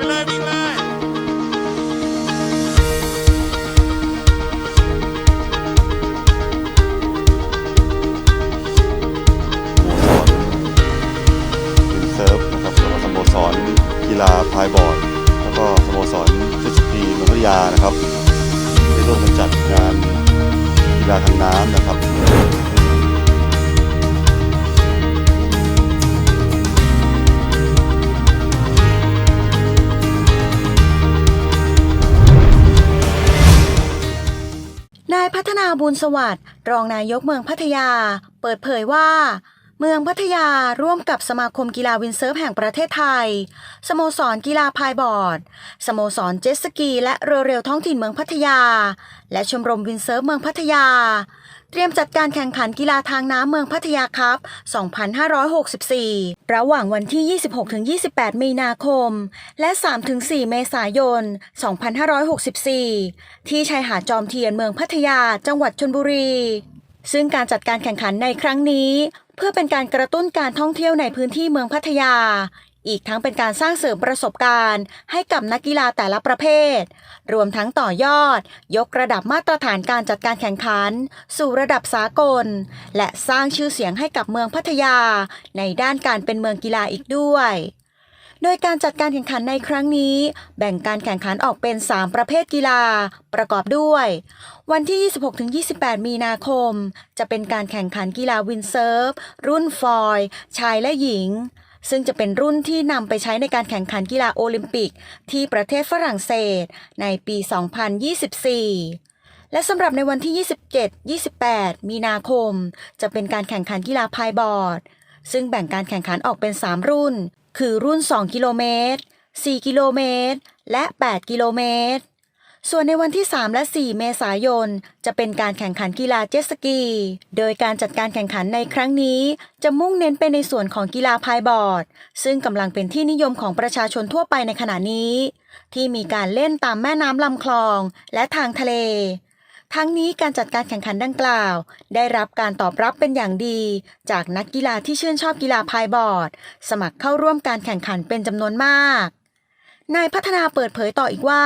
ไปเลยวิ่งเลยสโมสรเป็นเซิร์ฟนะครับแล้วก็สโมสรกีฬาพายบอร์ด แล้วก็สโมสรเจ็ตสกีเมืองพัทยานะครับ ได้ร่วมกันจัดงานกีฬาทางน้ำนะครับ นาบุญสวัสดิ์รองนายกเมืองพัทยา เปิดเผยว่า เมืองพัทยาร่วมกับสมาคมกีฬาวินเซิร์ฟแห่งประเทศไทย สโมสรกีฬาพายบอร์ด สโมสรเจ็ตสกี และเรือเร็วท้องถิ่นเมืองพัทยา และชมรมวินเซิร์ฟเมืองพัทยา เตรียมจัดการแข่งขันกีฬาทางน้ำเมืองพัทยาครับ 2564 ระหว่างวันที่ 26-28 มีนาคม และ 3-4 เมษายน 2564 ที่ชายหาดจอมเทียนเมืองพัทยา จังหวัดชลบุรี ซึ่งการจัดการแข่งขันในครั้งนี้ เพื่อเป็นการกระตุ้นการท่องเที่ยวในพื้นที่เมืองพัทยา อีกทั้งเป็นการสร้างเสริมประสบการณ์ ให้กับนักกีฬาแต่ละประเภท รวมทั้งต่อยอด ยกระดับมาตรฐานการจัดการแข่งขัน สู่ระดับสากล และสร้างชื่อเสียงให้กับเมืองพัทยา ในด้านการเป็นเมืองกีฬาอีกด้วย โดยการจัดการแข่งขันในครั้งนี้ แบ่งการแข่งขันออกเป็น 3 ประเภทกีฬา ประกอบด้วย วันที่ 26-28 มีนาคม จะเป็นการแข่งขันกีฬาวินเซิร์ฟ รุ่นฟอยล์ชายและหญิง ซึ่งจะเป็นรุ่นที่นำไปใช้ในการแข่งขันกีฬาโอลิมปิก ที่ประเทศฝรั่งเศส ในปี 2024 และสำหรับในวันที่ 27-28 มีนาคม จะเป็นการแข่งขันกีฬาพายบอร์ด ซึ่งแบ่งการแข่งขันออกเป็น 3 รุ่น คือรุ่น 2 กิโลเมตร 4 กิโลเมตร และ 8 กิโลเมตร ส่วนในวันที่ 3 และ 4 เมษายน จะเป็นการแข่งขันกีฬาเจ็ตสกี โดยการจัดการแข่งขันในครั้งนี้ จะมุ่งเน้นไปในส่วนของกีฬาพายบอร์ด ซึ่งกำลังเป็นที่นิยมของประชาชนทั่วไปในขณะนี้ ที่มีการเล่นตามแม่น้ำลำคลองและทางทะเล ทั้งนี้การจัดการแข่งขันดังกล่าว ได้รับการตอบรับเป็นอย่างดี จากนักกีฬาที่ชื่นชอบกีฬาพายบอร์ด สมัครเข้าร่วมการแข่งขันเป็นจำนวนมาก นายพัฒนาเปิดเผยต่ออีกว่า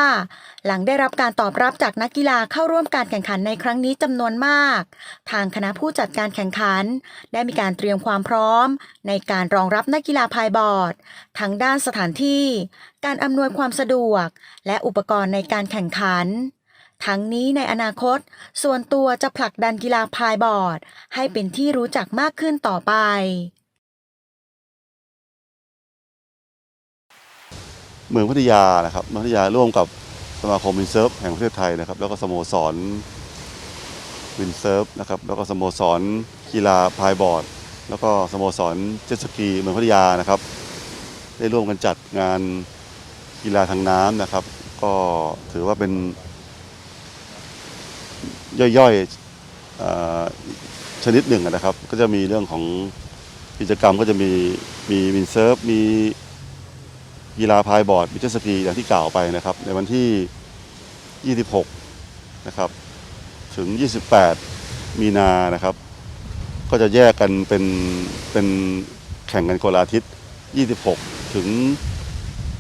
หลังได้รับการตอบรับจากนักกีฬาเข้าร่วมการแข่งขันในครั้งนี้จำนวนมาก ทางคณะผู้จัดการแข่งขัน ได้มีการเตรียมความพร้อม ในการรองรับนักกีฬาพายบอร์ดทั้งด้านสถานที่ การอำนวยความสะดวก และอุปกรณ์ในการแข่งขัน ทั้งนี้ในอนาคต ส่วนตัวจะผลักดันกีฬาพายบอร์ด ให้เป็นที่รู้จักมากขึ้นต่อไป เมืองพัทยานะครับพัทยาร่วมกับสมาคมวินเซิร์ฟแห่งประเทศไทยนะครับ แล้วก็สโมสรวินเซิร์ฟนะครับแล้วก็สโมสรกีฬาพายบอร์ด แล้วก็สโมสรเจ็ตสกีเมืองพัทยานะครับ ได้ร่วมกันจัดงานกีฬาทางน้ำนะครับ ก็ถือว่าเป็น ย่อยๆชนิดหนึ่งนะครับ ก็จะมีเรื่องของกิจกรรมก็จะมีมีวินเซิร์ฟมี กีฬาพายบอร์ดมิเตสกีอย่างที่กล่าวไปนะครับ ในวันที่ 26 นะครับ ถึง 28 มีนานะครับ ก็จะแยกกันเป็นเป็นแข่งกันคนละอาทิตย์ 26 ถึง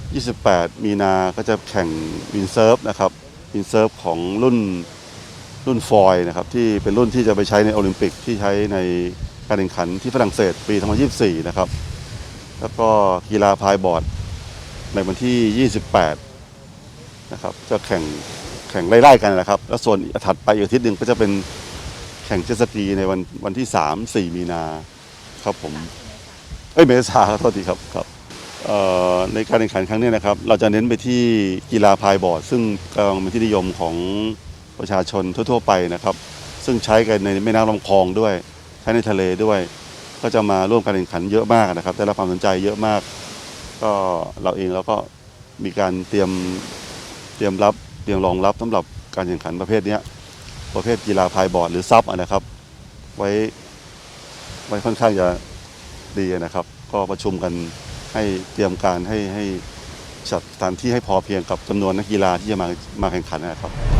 28 มีนาก็จะแข่งวินเซิร์ฟนะครับวินเซิร์ฟของรุ่นรุ่นฟอยนะครับที่เป็นรุ่นที่จะไปใช้ในโอลิมปิกที่ใช้ในการแข่งขันที่ฝรั่งเศสปี 2024 นะครับ แล้วก็กีฬาพายบอร์ด ในวันที่ 28 นะครับ จะแข่งแข่งไล่ๆกันนะครับ แล้วส่วนถัดไปอีกอาทิตย์หนึ่งก็จะเป็นแข่งเจ็ตสกีในวันวันที่ 3 4 มีนาครับผม เอ้ยเมษาขอโทษทีครับครับเอ่อในการแข่งขันครั้งนี้นะครับ เราจะเน้นไปที่กีฬาพายบอร์ด ซึ่งกำลังเป็นที่นิยมของประชาชนทั่ว ๆ ไปนะครับ ซึ่งใช้กันในแม่น้ำลำคลองด้วย ใช้ในทะเลด้วย ก็จะมาร่วมการแข่งขันเยอะมากนะครับ ได้รับความสนใจเยอะมาก ก็เราเองเราก็มีการเตรียมเตรียมรับเตรียมรองรับสำหรับการแข่งขันประเภทนี้ประเภทกีฬาพายบอร์ดหรือซับนะครับ ไว้ไว้ค่อนข้างจะดีนะครับ ก็ประชุมกันให้เตรียมการให้ให้จัดสถานที่ให้พอเพียงกับจำนวนนักกีฬาที่จะมามาแข่งขันนะครับ